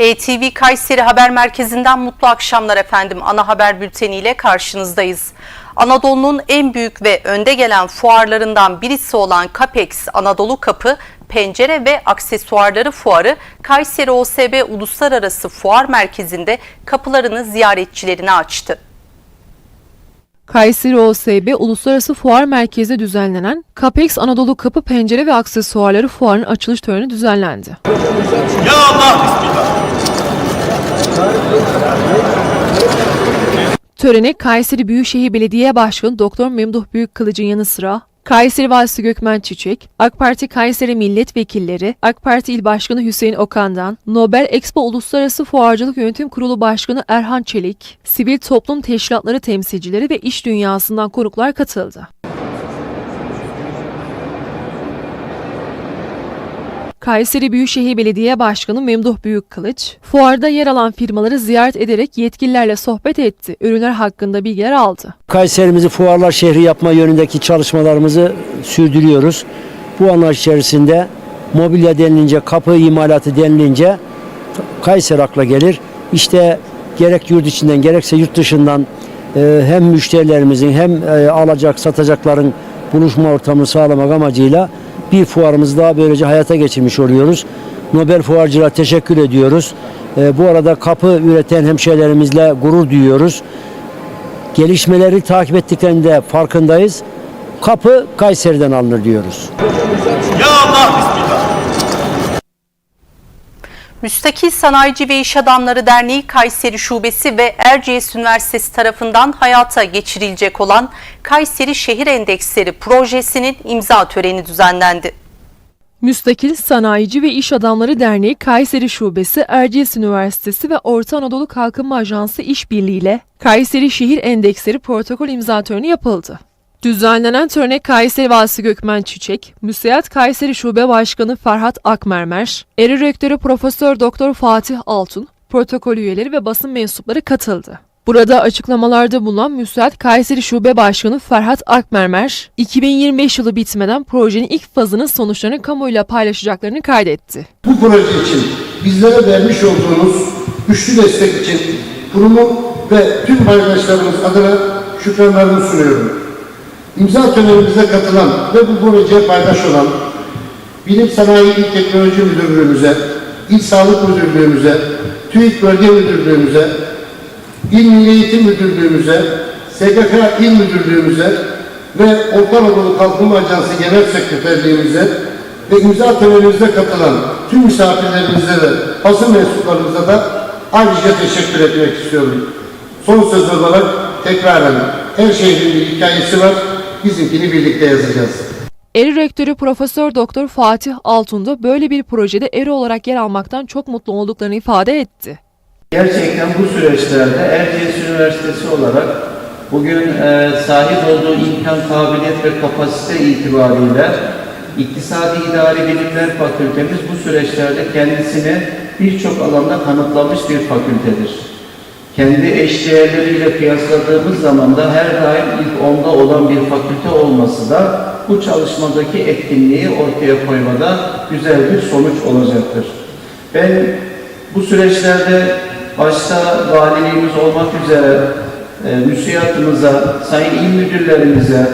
ETV Kayseri Haber Merkezi'nden mutlu akşamlar efendim. Ana haber bülteniyle karşınızdayız. Anadolu'nun en büyük ve önde gelen fuarlarından birisi olan Capex Anadolu Kapı, Pencere ve Aksesuarları Fuarı Kayseri OSB Uluslararası Fuar Merkezi'nde kapılarını ziyaretçilerine açtı. Kayseri OSB Uluslararası Fuar Merkezi'nde düzenlenen Capex Anadolu Kapı Pencere ve Aksesuarları Fuarı'nın açılış töreni düzenlendi. Ya Allah bismillah. Törene Kayseri Büyükşehir Belediye Başkanı Doktor Memduh Büyükkılıç'ın yanı sıra Kayseri Valisi Gökmen Çiçek, AK Parti Kayseri Milletvekilleri, AK Parti İl Başkanı Hüseyin Okan'dan, Nobel Expo Uluslararası Fuarcılık Yönetim Kurulu Başkanı Erhan Çelik, sivil toplum teşkilatları temsilcileri ve iş dünyasından konuklar katıldı. Kayseri Büyükşehir Belediye Başkanı Memduh Büyükkılıç, fuarda yer alan firmaları ziyaret ederek yetkililerle sohbet etti, ürünler hakkında bilgiler aldı. Kayserimizi fuarlar şehri yapma yönündeki çalışmalarımızı sürdürüyoruz. Bu anlayış içerisinde mobilya denilince, kapı imalatı denilince Kayseri akla gelir. İşte gerek yurt içinden gerekse yurt dışından e, hem müşterilerimizin hem e, alacak satacakların buluşma ortamını sağlamak amacıyla bir fuarımızı daha böylece hayata geçirmiş oluyoruz. Nobel Fuarcılara teşekkür ediyoruz. E, bu arada kapı üreten hemşehrilerimizle gurur duyuyoruz gelişmeleri takip ettiklerinde farkındayız. Kapı Kayseri'den alınır diyoruz. Ya Allah. Müstakil Sanayici ve İş Adamları Derneği Kayseri Şubesi ve Erciyes Üniversitesi tarafından hayata geçirilecek olan Kayseri Şehir Endeksleri projesinin imza töreni düzenlendi. Müstakil Sanayici ve İş Adamları Derneği Kayseri Şubesi, Erciyes Üniversitesi ve Orta Anadolu Kalkınma Ajansı işbirliğiyle Kayseri Şehir Endeksleri protokol imza töreni yapıldı. Düzenlenen törene Kayseri Valisi Gökmen Çiçek, Müseyat Kayseri Şube Başkanı Ferhat Akmermer, Eri Rektörü Profesör Doktor Fatih Altun, protokol üyeleri ve basın mensupları katıldı. Burada açıklamalarda bulunan Müsait Kayseri Şube Başkanı Ferhat Akmermer, 2025 yılı bitmeden projenin ilk fazının sonuçlarını kamuoyuyla paylaşacaklarını kaydetti. Bu proje için bizlere vermiş olduğunuz güçlü destek için kurumu ve tüm paydaşlarımız adına şükranlarımı sunuyorum. İmza törenimize katılan ve bu projeye paydaş olan Bilim Sanayi İl Teknoloji Müdürlüğümüze, İl Sağlık Müdürlüğümüze, TÜİK Bölge Müdürlüğümüze, İl Milli Eğitim Müdürlüğümüze, SGK İl Müdürlüğümüze ve Orta Anadolu Kalkınma Ajansı Genel Sekreterliğimize ve imza törenimize katılan tüm misafirlerimize ve basın mensuplarımıza da ayrıca teşekkür etmek istiyorum. Son söz olarak tekraren her şehrin bir hikayesi var, bizimkini birlikte yazacağız. Eri Rektörü Profesör Doktor Fatih Altun da böyle bir projede eri olarak yer almaktan çok mutlu olduklarını ifade etti. Gerçekten bu süreçlerde Erciyes Üniversitesi olarak bugün e, sahip olduğu imkan, kabiliyet ve kapasite itibariyle İktisadi İdari Bilimler Fakültemiz bu süreçlerde kendisini birçok alanda kanıtlamış bir fakültedir. Kendi eşdeğerleriyle kıyasladığımız zaman da her daim ilk onda olan bir fakülte olması da bu çalışmadaki etkinliği ortaya koymada güzel bir sonuç olacaktır. Ben bu süreçlerde başta valiliğimiz olmak üzere e, müsiyatımıza, sayın il müdürlerimize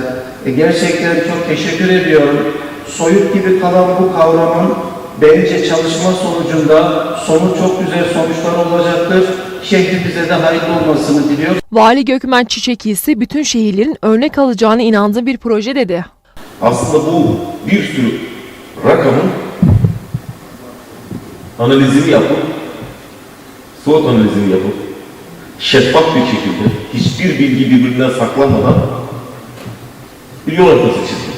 e, gerçekten çok teşekkür ediyorum. Soyut gibi kalan bu kavramın bence çalışma sonucunda sonu çok güzel sonuçlar olacaktır. Şehrimize de hayırlı olmasını diliyorum. Vali Gökmen Çiçek ise bütün şehirlerin örnek alacağına inandığı bir proje dedi. aslında bu bir sürü rakamın analizini yapıp SWOT analizini yapıp şeffaf bir şekilde hiçbir bilgi birbirinden saklanmadan bir yol haritası çizdi.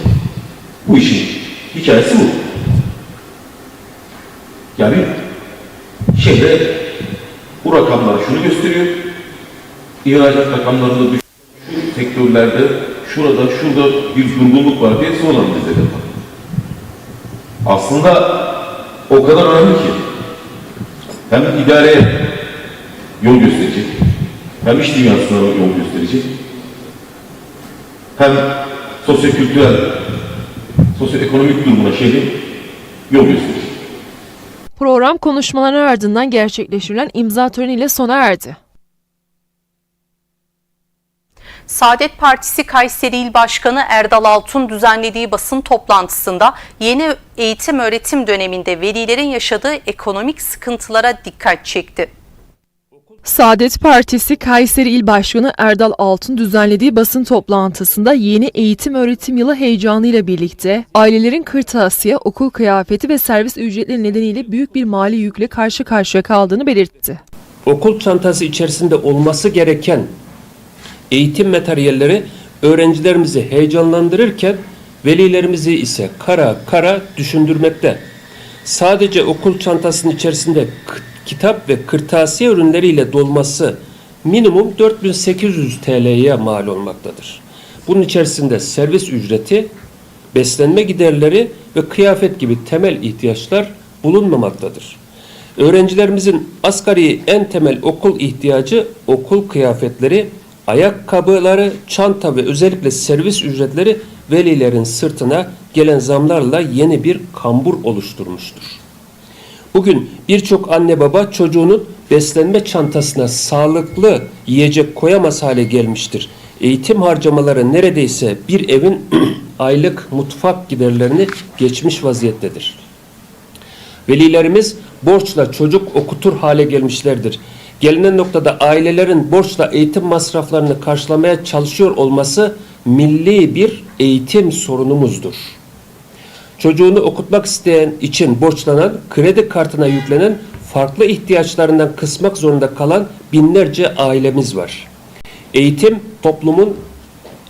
Bu işin hikayesi bu. Yani şeyde bu rakamlar şunu gösteriyor. İhracat rakamlarında düş şu sektörlerde şurada şurada bir durgunluk var diye son analiz edelim. Aslında o kadar önemli ki hem idareye yol gösterecek, hem iş dünyasına yol gösterecek, hem sosyokültürel, sosyoekonomik durumuna şehrin yol gösterecek. Program konuşmaların ardından gerçekleştirilen imza töreniyle sona erdi. Saadet Partisi Kayseri İl Başkanı Erdal Altun düzenlediği basın toplantısında yeni eğitim öğretim döneminde velilerin yaşadığı ekonomik sıkıntılara dikkat çekti. Saadet Partisi Kayseri İl Başkanı Erdal Altun düzenlediği basın toplantısında yeni eğitim öğretim yılı heyecanıyla birlikte ailelerin kırtasiye, okul kıyafeti ve servis ücretleri nedeniyle büyük bir mali yükle karşı karşıya kaldığını belirtti. okul çantası içerisinde olması gereken eğitim materyalleri öğrencilerimizi heyecanlandırırken velilerimizi ise kara kara düşündürmekte. Sadece okul çantasının içerisinde kitap ve kırtasiye ürünleriyle dolması minimum 4800 TL'ye mal olmaktadır. Bunun içerisinde servis ücreti, beslenme giderleri ve kıyafet gibi temel ihtiyaçlar bulunmamaktadır. Öğrencilerimizin asgari en temel okul ihtiyacı okul kıyafetleri, ayakkabıları, çanta ve özellikle servis ücretleri velilerin sırtına gelen zamlarla yeni bir kambur oluşturmuştur. Bugün birçok anne baba çocuğunun beslenme çantasına sağlıklı yiyecek koyamaz hale gelmiştir. Eğitim harcamaları neredeyse bir evin aylık mutfak giderlerini geçmiş vaziyettedir. Velilerimiz borçla çocuk okutur hale gelmişlerdir. Gelinen noktada ailelerin borçla eğitim masraflarını karşılamaya çalışıyor olması milli bir eğitim sorunumuzdur. Çocuğunu okutmak isteyen için borçlanan, kredi kartına yüklenen, farklı ihtiyaçlarından kısmak zorunda kalan binlerce ailemiz var. Eğitim toplumun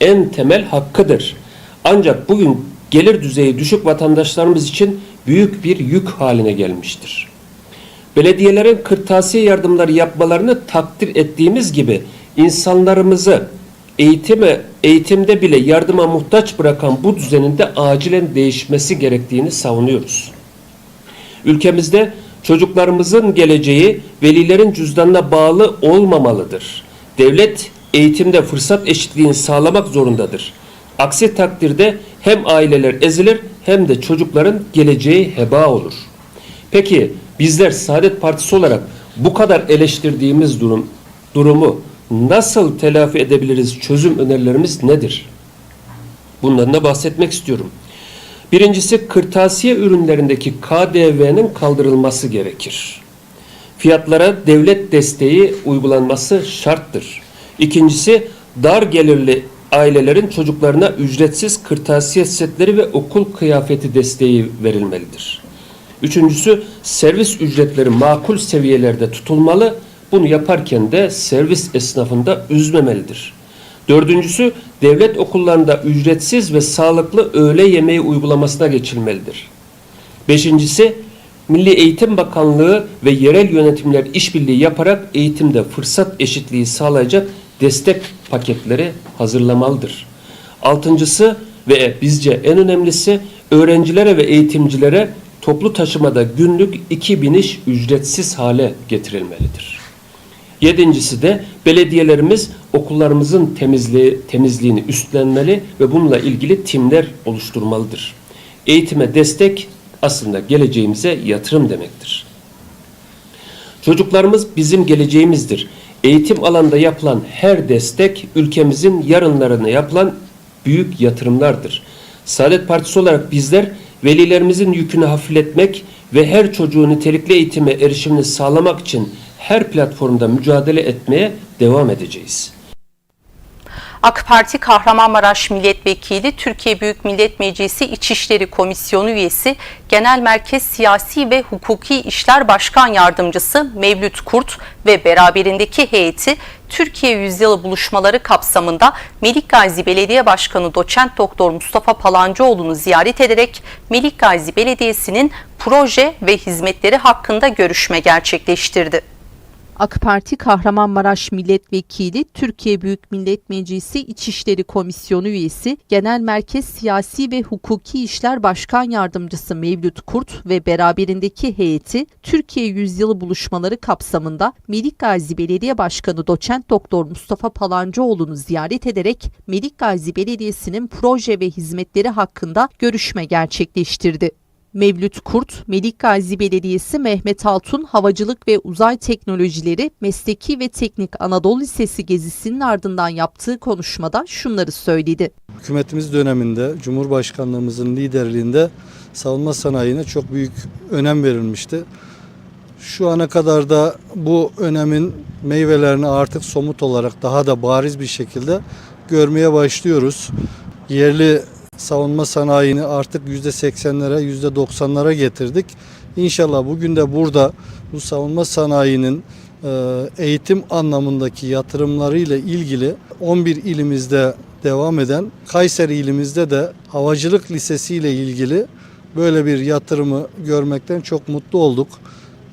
en temel hakkıdır. Ancak bugün gelir düzeyi düşük vatandaşlarımız için büyük bir yük haline gelmiştir. Belediyelerin kırtasiye yardımları yapmalarını takdir ettiğimiz gibi insanlarımızı eğitime, eğitimde bile yardıma muhtaç bırakan bu düzenin de acilen değişmesi gerektiğini savunuyoruz. Ülkemizde çocuklarımızın geleceği velilerin cüzdanına bağlı olmamalıdır. Devlet eğitimde fırsat eşitliğini sağlamak zorundadır. Aksi takdirde hem aileler ezilir hem de çocukların geleceği heba olur. Peki bizler Saadet Partisi olarak bu kadar eleştirdiğimiz durum durumu nasıl telafi edebiliriz? Çözüm önerilerimiz nedir? Bundan da bahsetmek istiyorum. Birincisi kırtasiye ürünlerindeki KDV'nin kaldırılması gerekir. Fiyatlara devlet desteği uygulanması şarttır. İkincisi dar gelirli ailelerin çocuklarına ücretsiz kırtasiye setleri ve okul kıyafeti desteği verilmelidir. Üçüncüsü servis ücretleri makul seviyelerde tutulmalı. Bunu yaparken de servis esnafında üzmemelidir. Dördüncüsü devlet okullarında ücretsiz ve sağlıklı öğle yemeği uygulamasına geçilmelidir. Beşincisi Milli Eğitim Bakanlığı ve yerel yönetimler işbirliği yaparak eğitimde fırsat eşitliği sağlayacak destek paketleri hazırlamalıdır. Altıncısı ve bizce en önemlisi öğrencilere ve eğitimcilere toplu taşımada günlük iki biniş ücretsiz hale getirilmelidir. Yedincisi de belediyelerimiz okullarımızın temizliği, temizliğini üstlenmeli ve bununla ilgili timler oluşturmalıdır. Eğitime destek aslında geleceğimize yatırım demektir. Çocuklarımız bizim geleceğimizdir. Eğitim alanda yapılan her destek ülkemizin yarınlarına yapılan büyük yatırımlardır. Saadet Partisi olarak bizler velilerimizin yükünü hafifletmek ve her çocuğun nitelikli eğitime erişimini sağlamak için her platformda mücadele etmeye devam edeceğiz. AK Parti Kahramanmaraş Milletvekili, Türkiye Büyük Millet Meclisi İçişleri Komisyonu üyesi, Genel Merkez Siyasi ve Hukuki İşler Başkan Yardımcısı Mevlüt Kurt ve beraberindeki heyeti Türkiye Yüzyılı buluşmaları kapsamında Melik Gazi Belediye Başkanı Doçent Doktor Mustafa Palancıoğlu'nu ziyaret ederek Melik Gazi Belediyesi'nin proje ve hizmetleri hakkında görüşme gerçekleştirdi. AK Parti Kahramanmaraş Milletvekili, Türkiye Büyük Millet Meclisi İçişleri Komisyonu üyesi, Genel Merkez Siyasi ve Hukuki İşler Başkan Yardımcısı Mevlüt Kurt ve beraberindeki heyeti Türkiye Yüzyılı buluşmaları kapsamında Melik Gazi Belediye Başkanı Doçent Doktor Mustafa Palancıoğlu'nu ziyaret ederek Melik Gazi Belediyesi'nin proje ve hizmetleri hakkında görüşme gerçekleştirdi. Mevlüt Kurt, Melik Gazi Belediyesi Mehmet Altun Havacılık ve Uzay Teknolojileri Mesleki ve Teknik Anadolu Lisesi gezisinin ardından yaptığı konuşmada şunları söyledi. Hükümetimiz döneminde Cumhurbaşkanlığımızın liderliğinde savunma sanayine çok büyük önem verilmişti. Şu ana kadar da bu önemin meyvelerini artık somut olarak daha da bariz bir şekilde görmeye başlıyoruz. Yerli savunma sanayini artık %80'lere, %90'lara getirdik. İnşallah bugün de burada bu savunma sanayinin e, eğitim anlamındaki yatırımlarıyla ilgili 11 ilimizde devam eden Kayseri ilimizde de havacılık lisesi ile ilgili böyle bir yatırımı görmekten çok mutlu olduk.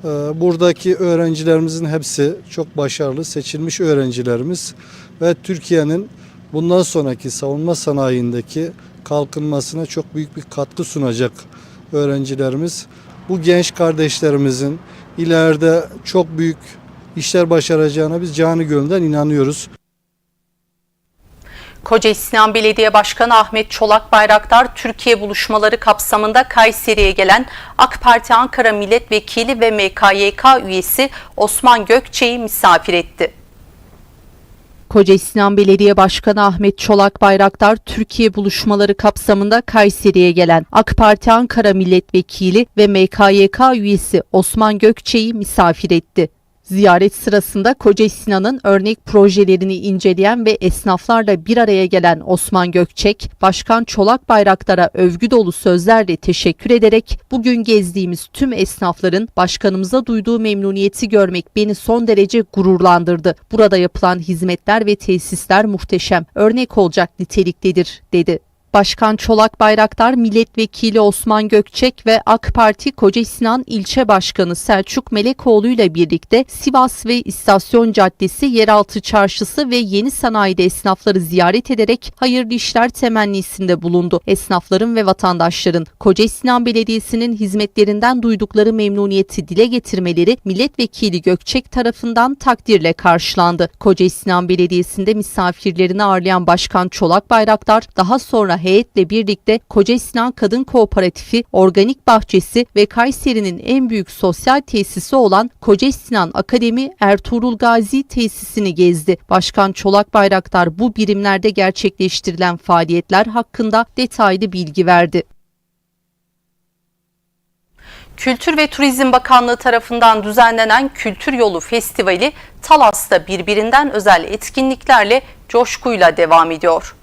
Ee, Buradaki öğrencilerimizin hepsi çok başarılı seçilmiş öğrencilerimiz ve Türkiye'nin bundan sonraki savunma sanayindeki kalkınmasına çok büyük bir katkı sunacak öğrencilerimiz. Bu genç kardeşlerimizin ileride çok büyük işler başaracağına biz canı gönülden inanıyoruz. Koca İslam Belediye Başkanı Ahmet Çolak Bayraktar Türkiye buluşmaları kapsamında Kayseri'ye gelen AK Parti Ankara Milletvekili ve MKYK üyesi Osman Gökçe'yi misafir etti. Koca İslam Belediye Başkanı Ahmet Çolak Bayraktar Türkiye buluşmaları kapsamında Kayseri'ye gelen AK Parti Ankara Milletvekili ve MKYK üyesi Osman Gökçe'yi misafir etti. Ziyaret sırasında Koca Sinan'ın örnek projelerini inceleyen ve esnaflarla bir araya gelen Osman Gökçek, Başkan Çolak Bayraktar'a övgü dolu sözlerle teşekkür ederek bugün gezdiğimiz tüm esnafların başkanımıza duyduğu memnuniyeti görmek beni son derece gururlandırdı. Burada yapılan hizmetler ve tesisler muhteşem, örnek olacak niteliktedir, dedi. Başkan Çolak Bayraktar, Milletvekili Osman Gökçek ve AK Parti Koca Sinan İlçe Başkanı Selçuk Melekoğlu ile birlikte Sivas ve İstasyon Caddesi, Yeraltı Çarşısı ve Yeni Sanayi'de esnafları ziyaret ederek hayırlı işler temennisinde bulundu. Esnafların ve vatandaşların Koca Sinan Belediyesi'nin hizmetlerinden duydukları memnuniyeti dile getirmeleri Milletvekili Gökçek tarafından takdirle karşılandı. Koca Sinan Belediyesi'nde misafirlerini ağırlayan Başkan Çolak Bayraktar daha sonra heyetle birlikte Koca Sinan Kadın Kooperatifi, Organik Bahçesi ve Kayseri'nin en büyük sosyal tesisi olan Koca Sinan Akademi Ertuğrul Gazi tesisini gezdi. Başkan Çolak Bayraktar bu birimlerde gerçekleştirilen faaliyetler hakkında detaylı bilgi verdi. Kültür ve Turizm Bakanlığı tarafından düzenlenen Kültür Yolu Festivali Talas'ta birbirinden özel etkinliklerle coşkuyla devam ediyor.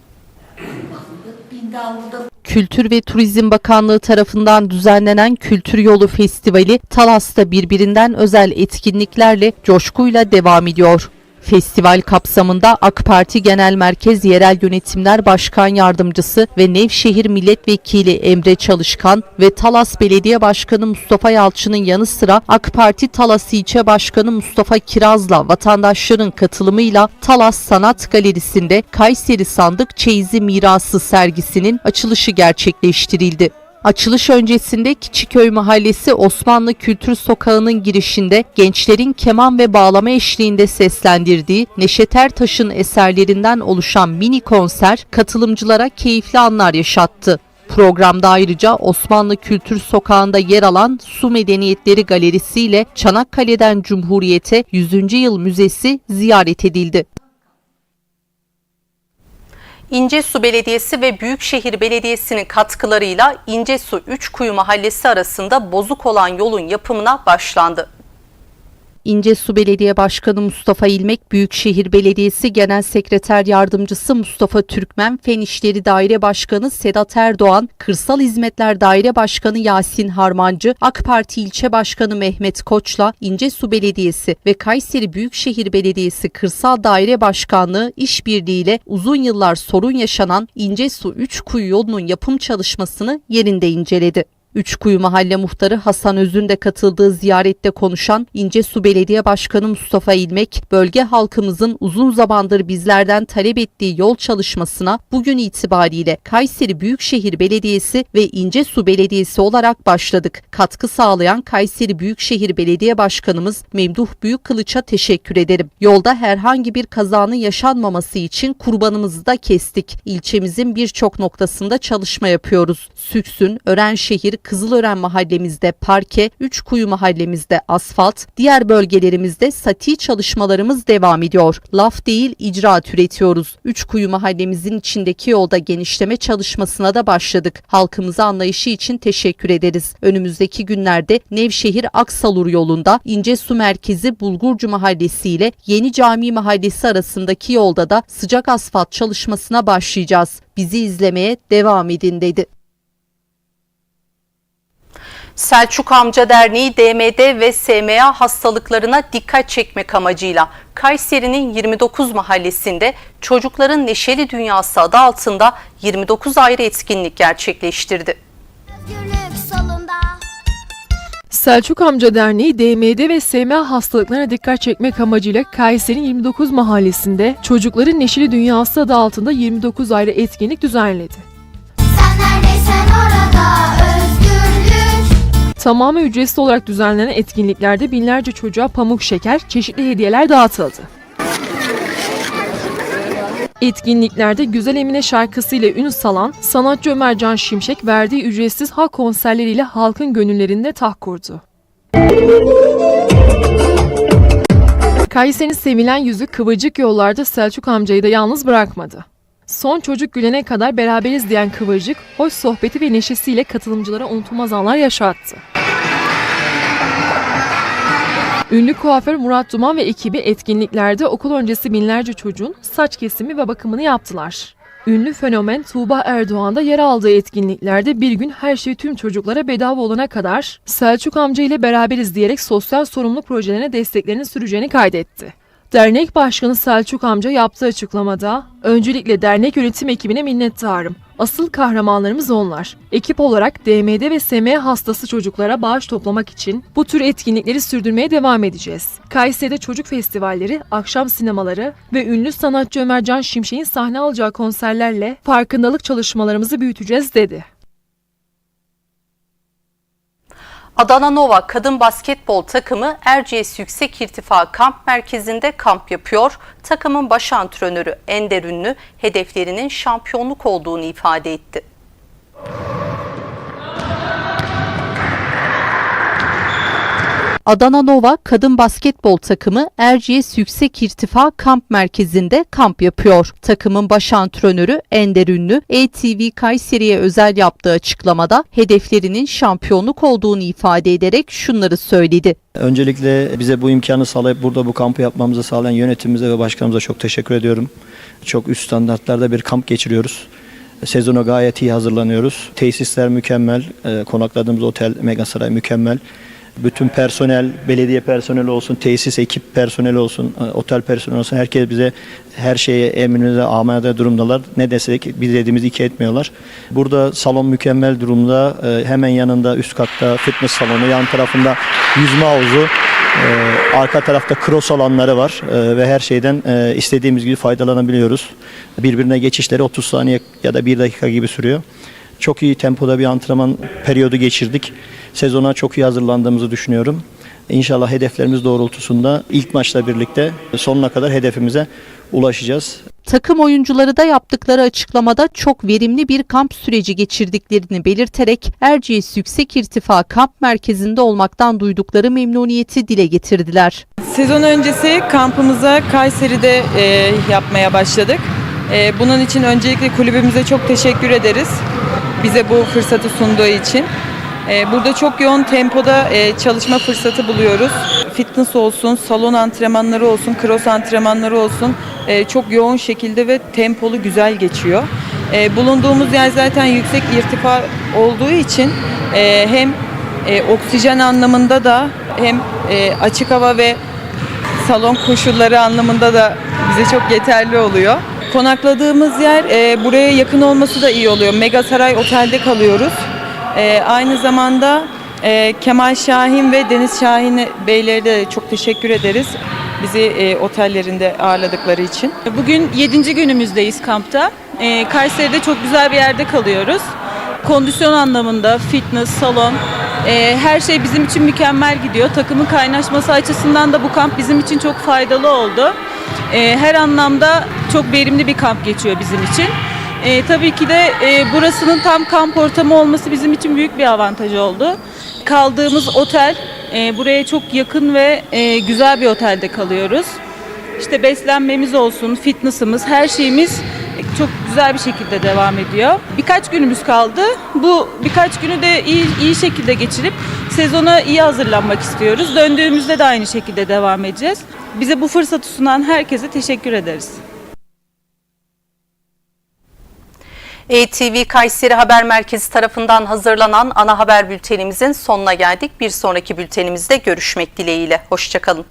Kültür ve Turizm Bakanlığı tarafından düzenlenen Kültür Yolu Festivali Talas'ta birbirinden özel etkinliklerle coşkuyla devam ediyor. Festival kapsamında AK Parti Genel Merkez Yerel Yönetimler Başkan Yardımcısı ve Nevşehir Milletvekili Emre Çalışkan ve Talas Belediye Başkanı Mustafa Yalçın'ın yanı sıra AK Parti Talas İlçe Başkanı Mustafa Kiraz'la vatandaşların katılımıyla Talas Sanat Galerisi'nde Kayseri Sandık Çeyizi Mirası sergisinin açılışı gerçekleştirildi. Açılış öncesinde Küçüköy Mahallesi Osmanlı Kültür Sokağı'nın girişinde gençlerin keman ve bağlama eşliğinde seslendirdiği Neşet Ertaş'ın eserlerinden oluşan mini konser katılımcılara keyifli anlar yaşattı. Programda ayrıca Osmanlı Kültür Sokağı'nda yer alan Su Medeniyetleri Galerisi ile Çanakkale'den Cumhuriyete 100. Yıl Müzesi ziyaret edildi. İncesu Belediyesi ve Büyükşehir Belediyesi'nin katkılarıyla İncesu Üçkuyu Mahallesi arasında bozuk olan yolun yapımına başlandı. İncesu Belediye Başkanı Mustafa İlmek, Büyükşehir Belediyesi Genel Sekreter Yardımcısı Mustafa Türkmen, Fen İşleri Daire Başkanı Sedat Erdoğan, Kırsal Hizmetler Daire Başkanı Yasin Harmancı, AK Parti İlçe Başkanı Mehmet Koç'la İncesu Belediyesi ve Kayseri Büyükşehir Belediyesi Kırsal Daire Başkanlığı işbirliğiyle uzun yıllar sorun yaşanan İncesu Üçkuyu yolunun yapım çalışmasını yerinde inceledi. Üçkuyu Mahalle Muhtarı Hasan Öz'ün de katıldığı ziyarette konuşan İncesu Belediye Başkanı Mustafa İlmek, bölge halkımızın uzun zamandır bizlerden talep ettiği yol çalışmasına bugün itibariyle Kayseri Büyükşehir Belediyesi ve İncesu Belediyesi olarak başladık. Katkı sağlayan Kayseri Büyükşehir Belediye Başkanımız Memduh Büyükkılıç'a teşekkür ederim. Yolda herhangi bir kazanın yaşanmaması için kurbanımızı da kestik. İlçemizin birçok noktasında çalışma yapıyoruz. Süksün, Örenşehir, Kızılören mahallemizde parke, Üçkuyu mahallemizde asfalt, diğer bölgelerimizde sati çalışmalarımız devam ediyor. Laf değil icraat üretiyoruz. Üçkuyu mahallemizin içindeki yolda genişleme çalışmasına da başladık. Halkımıza anlayışı için teşekkür ederiz. Önümüzdeki günlerde Nevşehir Aksalur yolunda İncesu merkezi Bulgurcu mahallesi ile Yeni Cami mahallesi arasındaki yolda da sıcak asfalt çalışmasına başlayacağız. Bizi izlemeye devam edin dedi. Selçuk Amca Derneği DMD ve SMA hastalıklarına dikkat çekmek amacıyla Kayseri'nin 29 mahallesinde Çocukların Neşeli Dünyası adı altında 29 ayrı etkinlik gerçekleştirdi. Selçuk Amca Derneği DMD ve SMA hastalıklarına dikkat çekmek amacıyla Kayseri'nin 29 mahallesinde Çocukların Neşeli Dünyası adı altında 29 ayrı etkinlik düzenledi. Sen neredeysen orada. Tamamen ücretsiz olarak düzenlenen etkinliklerde binlerce çocuğa pamuk şeker, çeşitli hediyeler dağıtıldı. Etkinliklerde Güzel Emine şarkısıyla ün salan sanatçı Ömer Can Şimşek verdiği ücretsiz halk konserleriyle halkın gönüllerinde taht kurdu. Kayseri'nin sevilen yüzü kıvırcık yollarda Selçuk amcayı da yalnız bırakmadı. Son çocuk gülene kadar beraberiz diyen Kıvırcık, hoş sohbeti ve neşesiyle katılımcılara unutulmaz anlar yaşattı. Ünlü kuaför Murat Duman ve ekibi etkinliklerde okul öncesi binlerce çocuğun saç kesimi ve bakımını yaptılar. Ünlü fenomen Tuğba Erdoğan da yer aldığı etkinliklerde bir gün her şey tüm çocuklara bedava olana kadar Selçuk amca ile beraberiz diyerek sosyal sorumluluk projelerine desteklerini süreceğini kaydetti. Dernek Başkanı Selçuk amca yaptığı açıklamada, öncelikle dernek yönetim ekibine minnettarım. Asıl kahramanlarımız onlar. Ekip olarak DMD ve SMA hastası çocuklara bağış toplamak için bu tür etkinlikleri sürdürmeye devam edeceğiz. Kayseri'de çocuk festivalleri, akşam sinemaları ve ünlü sanatçı Ömer Can Şimşek'in sahne alacağı konserlerle farkındalık çalışmalarımızı büyüteceğiz dedi. Adana Nova kadın basketbol takımı Erciyes Yüksek İrtifa Kamp Merkezi'nde kamp yapıyor. Takımın baş antrenörü Ender Ünlü hedeflerinin şampiyonluk olduğunu ifade etti. Adana Nova kadın basketbol takımı Erciyes Yüksek İrtifa Kamp Merkezi'nde kamp yapıyor. Takımın baş antrenörü Ender Ünlü, ATV Kayseri'ye özel yaptığı açıklamada hedeflerinin şampiyonluk olduğunu ifade ederek şunları söyledi. Öncelikle bize bu imkanı sağlayıp burada bu kampı yapmamızı sağlayan yönetimimize ve başkanımıza çok teşekkür ediyorum. Çok üst standartlarda bir kamp geçiriyoruz. Sezona gayet iyi hazırlanıyoruz. Tesisler mükemmel, e, konakladığımız otel Megasaray mükemmel. Bütün personel, belediye personeli olsun, tesis ekip personeli olsun, e, otel personeli olsun herkes bize her şeye emrimize amade durumdalar. Ne desek biz dediğimizi iki etmiyorlar. Burada salon mükemmel durumda. E, Hemen yanında üst katta fitness salonu, yan tarafında yüzme havuzu, e, arka tarafta cross alanları var E, ve her şeyden e, istediğimiz gibi faydalanabiliyoruz. Birbirine geçişleri 30 saniye ya da 1 dakika gibi sürüyor. Çok iyi tempoda bir antrenman periyodu geçirdik. Sezona çok iyi hazırlandığımızı düşünüyorum. İnşallah hedeflerimiz doğrultusunda ilk maçla birlikte sonuna kadar hedefimize ulaşacağız. Takım oyuncuları da yaptıkları açıklamada çok verimli bir kamp süreci geçirdiklerini belirterek Erciyes Yüksek İrtifa Kamp Merkezi'nde olmaktan duydukları memnuniyeti dile getirdiler. Sezon öncesi kampımıza Kayseri'de e, yapmaya başladık. E, bunun için öncelikle kulübümüze çok teşekkür ederiz. Bize bu fırsatı sunduğu için. E, burada çok yoğun tempoda e, çalışma fırsatı buluyoruz. Fitness olsun, salon antrenmanları olsun, cross antrenmanları olsun e, çok yoğun şekilde ve tempolu güzel geçiyor. E, bulunduğumuz yer zaten yüksek irtifa olduğu için hem oksijen anlamında da hem açık hava ve salon koşulları anlamında da bize çok yeterli oluyor. Konakladığımız yer e, buraya yakın olması da iyi oluyor. Mega Saray Otel'de kalıyoruz. E, aynı zamanda e, Kemal Şahin ve Deniz Şahin Beylere de çok teşekkür ederiz. Bizi e, otellerinde ağırladıkları için. Bugün 7. günümüzdeyiz kampta. Ee, Kayseri'de çok güzel bir yerde kalıyoruz. Kondisyon anlamında, fitness, salon, e, her şey bizim için mükemmel gidiyor. Takımın kaynaşması açısından da bu kamp bizim için çok faydalı oldu. E, her anlamda çok verimli bir kamp geçiyor bizim için. E, tabii ki de e, burasının tam kamp ortamı olması bizim için büyük bir avantaj oldu. Kaldığımız otel, e, buraya çok yakın ve e, güzel bir otelde kalıyoruz. İşte beslenmemiz olsun, fitness'ımız, her şeyimiz çok güzel bir şekilde devam ediyor. Birkaç günümüz kaldı. Bu birkaç günü de iyi, iyi şekilde geçirip sezona iyi hazırlanmak istiyoruz. Döndüğümüzde de aynı şekilde devam edeceğiz. Bize bu fırsatı sunan herkese teşekkür ederiz. ETV Kayseri Haber Merkezi tarafından hazırlanan ana haber bültenimizin sonuna geldik. Bir sonraki bültenimizde görüşmek dileğiyle. Hoşçakalın.